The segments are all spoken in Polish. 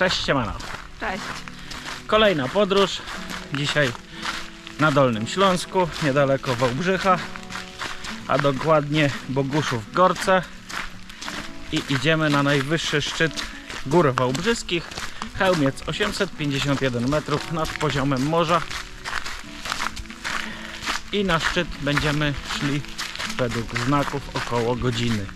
Cześć, siemano. Cześć. Kolejna podróż. Dzisiaj na Dolnym Śląsku, niedaleko Wałbrzycha, a dokładnie Boguszów Gorce. I idziemy na najwyższy szczyt Gór Wałbrzyskich. Chełmiec 851 metrów nad poziomem morza. I na szczyt będziemy szli według znaków około godziny.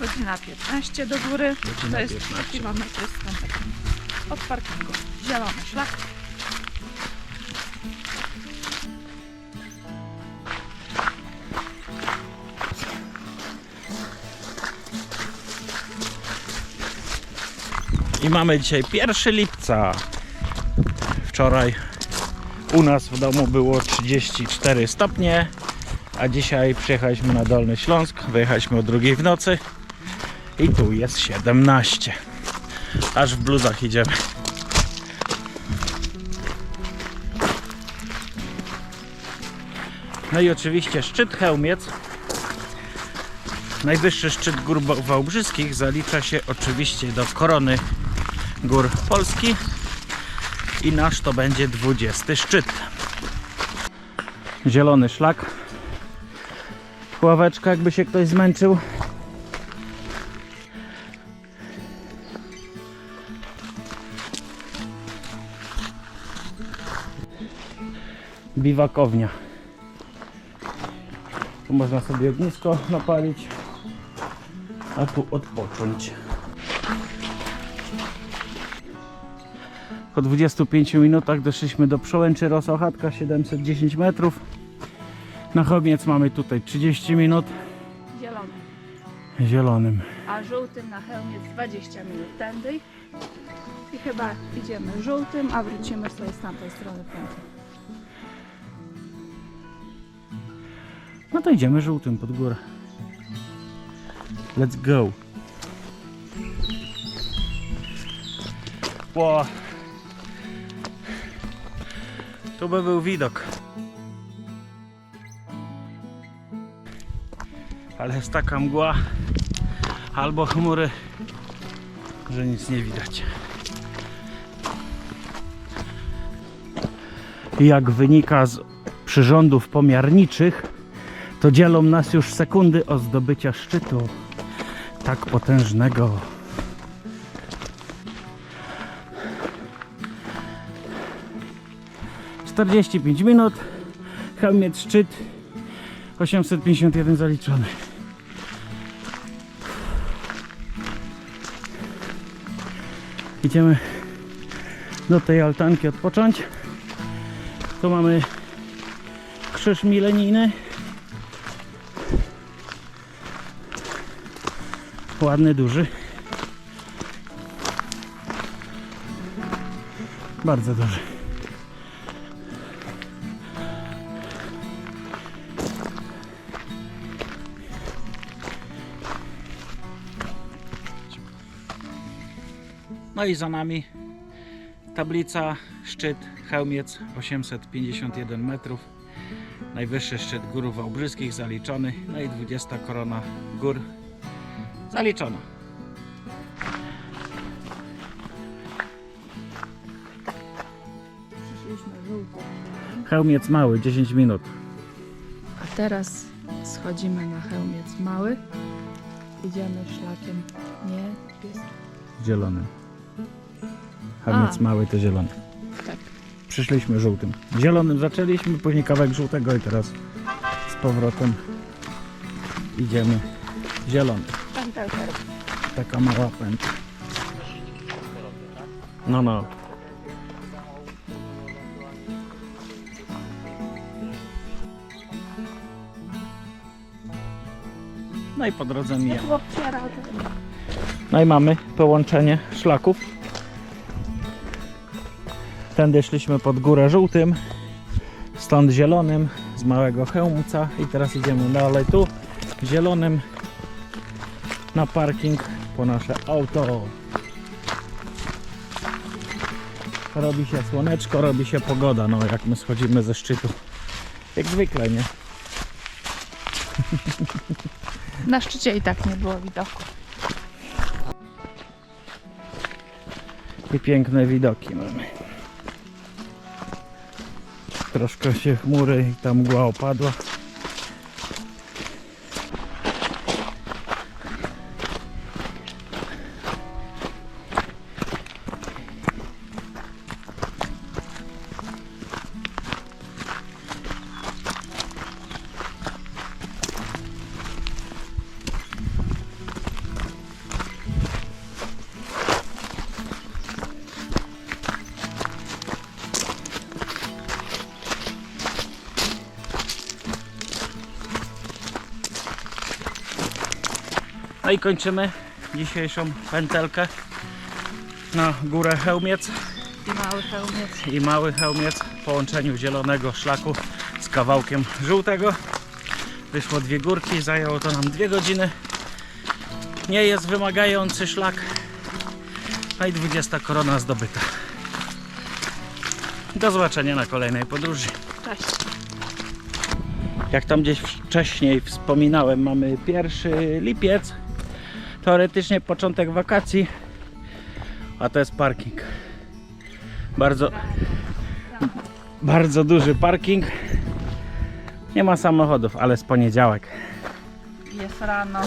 Godzina 15 do góry. Godzina to jest 15. kilometr stąd. Od parkingu. Zielony szlak. I mamy dzisiaj 1 lipca. Wczoraj u nas w domu było 34 stopnie, a dzisiaj przyjechaliśmy na Dolny Śląsk. Wyjechaliśmy o drugiej w nocy i tu jest 17. Aż w bluzach idziemy. No i oczywiście szczyt Chełmiec. Najwyższy szczyt gór Wa- wałbrzyskich zalicza się oczywiście do korony gór Polski i nasz to będzie 20 szczyt. Zielony szlak. Ławeczka, jakby się ktoś zmęczył. Biwakownia. Tu można sobie ognisko napalić, a tu odpocząć. Po 25 minutach doszliśmy do przełęczy Rosochatka 710 metrów. Na Chomiec mamy tutaj 30 minut Zielony. zielonym. A żółtym na hełmie 20 minut tędy. I chyba idziemy żółtym, a wrócimy sobie z tamtej strony pięknie. No to idziemy żółtym pod górę. Let's go. Ło. Tu by był widok. Ale jest taka mgła albo chmury, że nic nie widać. Jak wynika z przyrządów pomiarniczych, to dzielą nas już sekundy od zdobycia szczytu tak potężnego. Czterdzieści pięć minut, Chełmiec szczyt 851 zaliczony. Idziemy do tej altanki odpocząć. Tu mamy krzyż milenijny. Ładny, duży. Bardzo duży. No i za nami tablica, szczyt, Chełmiec 851 metrów. Najwyższy szczyt gór wałbrzyskich zaliczony. No i 20 korona gór Zaliczona. Przyszliśmy żółtym. Chełmiec mały, 10 minut. A teraz schodzimy na hełmiec mały. Idziemy szlakiem niebieskim. Zielony. Chełmiec A. mały to zielony. Tak. Przyszliśmy żółtym. Zielonym zaczęliśmy, później kawałek żółtego i teraz z powrotem idziemy zielony. Pętelker. Taka mała pętla. No, no. No i po drodze otwiera ten. No i mamy połączenie szlaków. Tędy szliśmy pod górę żółtym, stąd zielonym, z małego hełmca i teraz idziemy dalej tu, zielonym na parking po nasze auto. Robi się słoneczko, robi się pogoda, no jak my schodzimy ze szczytu. Jak zwykle, nie? Na szczycie i tak nie było widoku. i piękne widoki mamy. Troszkę się chmury i ta mgła opadła. No i kończymy dzisiejszą pętelkę na górę Chełmiec I mały hełmiec. i mały Chełmiec w połączeniu zielonego szlaku z kawałkiem żółtego. Wyszło dwie górki, zajęło to nam dwie godziny. Nie jest wymagający szlak. No i 20 korona zdobyta. Do zobaczenia na kolejnej podróży. Cześć. Jak tam gdzieś wcześniej wspominałem, mamy pierwszy lipiec. Teoretycznie początek wakacji, a to jest parking. Bardzo, bardzo duży parking. Nie ma samochodów, ale z poniedziałek. Jest rano.